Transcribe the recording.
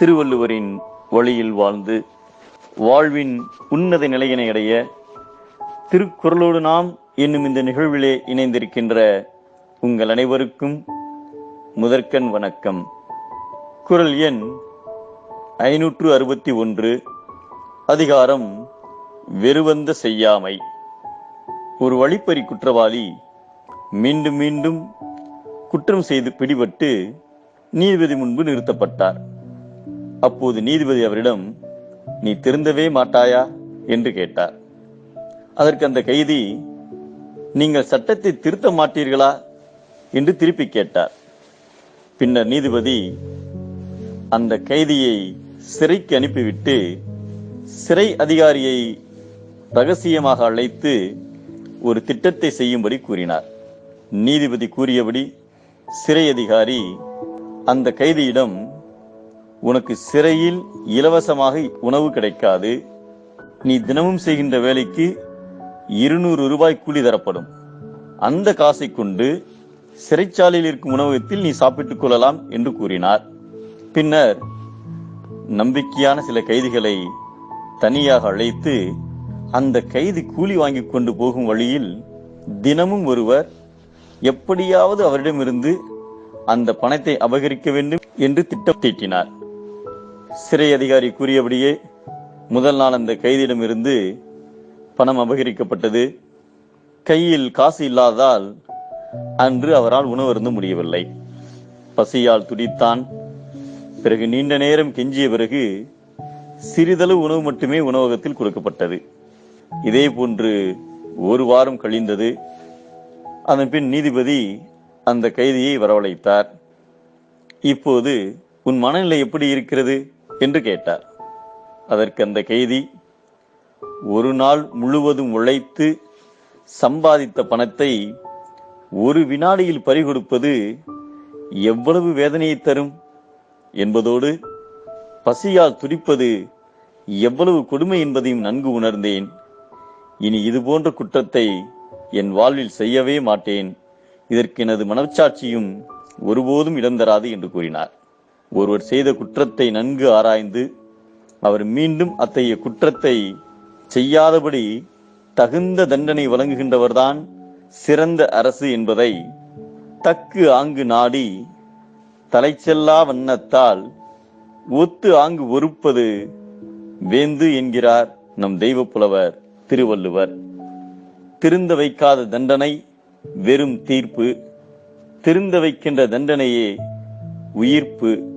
திருவள்ளுவரின் வழியில் வாழ்ந்து வாழ்வின் உன்னத நிலையினை அடைய திருக்குறளோடு நாம் என்னும் இந்த நிகழ்விலே இணைந்திருக்கின்ற உங்கள் அனைவருக்கும் முதற்கண் வணக்கம். குரல் எண் ஐநூற்று அறுபத்தி ஒன்று. அதிகாரம் வெறுவந்த செய்யாமை. ஒரு வழிப்பறி குற்றவாளி மீண்டும் மீண்டும் குற்றம் செய்து பிடிபட்டு நீதிபதி முன்பு நிறுத்தப்பட்டார். அப்போது நீதிபதி அவரிடம் நீ திருந்தவே மாட்டாயா? என்று கேட்டார். அதற்கு அந்த கைதி நீங்கள் சட்டத்தை திருத்த மாட்டீர்களா? என்று திருப்பி கேட்டார். பின்னர் நீதிபதி அந்த கைதியை சிறைக்கு அனுப்பிவிட்டு சிறை அதிகாரியை ரகசியமாக அழைத்து ஒரு திட்டத்தை செய்யும்படி கூறினார். நீதிபதி கூறியபடி சிறை அதிகாரி அந்த கைதியிடம் உனக்கு சிறையில் இலவசமாக உணவு கிடைக்காது. நீ தினமும் செய்கின்ற வேலைக்கு இருநூறு ரூபாய் கூலி தரப்படும். அந்த காசை கொண்டு சிறைச்சாலையில் இருக்கும் உணவகத்தில் நீ சாப்பிட்டுக் கொள்ளலாம் என்று கூறினார். பின்னர் நம்பிக்கையான சில கைதிகளை தனியாக அழைத்து அந்த கைதி கூலி வாங்கி கொண்டு போகும் வழியில் தினமும் ஒருவர் எப்படியாவது அவரிடமிருந்து அந்த பணத்தை அபகரிக்க வேண்டும் என்று திட்டம் தீட்டினார். சிறை அதிகாரி கூறியபடியே முதல் நாள் அந்த கைதியிடமிருந்து பணம் அபகரிக்கப்பட்டது. கையில் காசு இல்லாததால் அன்று அவரால் உணவருந்த முடியவில்லை. பசியால் துடித்தான். பிறகு நீண்ட நேரம் கெஞ்சிய பிறகு சிறிதளவு உணவு மட்டுமே உணவகத்தில் கொடுக்கப்பட்டது. இதே போன்று ஒரு வாரம் கழிந்தது. அதன் பின் நீதிபதி அந்த கைதியை வரவழைத்தார். இப்போது உன் மனநிலை எப்படி இருக்கிறது? என்று கேட்டார். அதற்கு அந்த கைதி ஒரு நாள் முழுவதும் உழைத்து சம்பாதித்த பணத்தை ஒரு வினாடியில் பறிகொடுப்பது எவ்வளவு வேதனையை தரும்? என்பதோடு பசியால் துடிப்பது எவ்வளவு கொடுமை என்பதையும் நன்கு உணர்ந்தேன். இனி இது போன்ற குற்றத்தை என் வாழ்வில் செய்யவே மாட்டேன். இதற்கு எனது மனச்சாட்சியும் ஒருபோதும் இடம் தராது என்று கூறினார். ஒருவர் செய்த குற்றத்தை நன்கு ஆராய்ந்து அவர் மீண்டும் அத்தகைய குற்றத்தை செய்யாதபடி தகுந்த தண்டனை வழங்குகின்றவர்தான் சிறந்த அரசு என்பதை தக்கு ஆங்கு நாடி தலைச்செல்லா வண்ணத்தால் ஒத்து ஆங்கு ஒருப்பது வேந்து என்கிறார் நம் தெய்வ புலவர் திருவள்ளுவர். திருந்த வைக்காத தண்டனை வெறும் தீர்ப்பு திருந்த வைக்கின்ற தண்டனையே உயிர்ப்பு.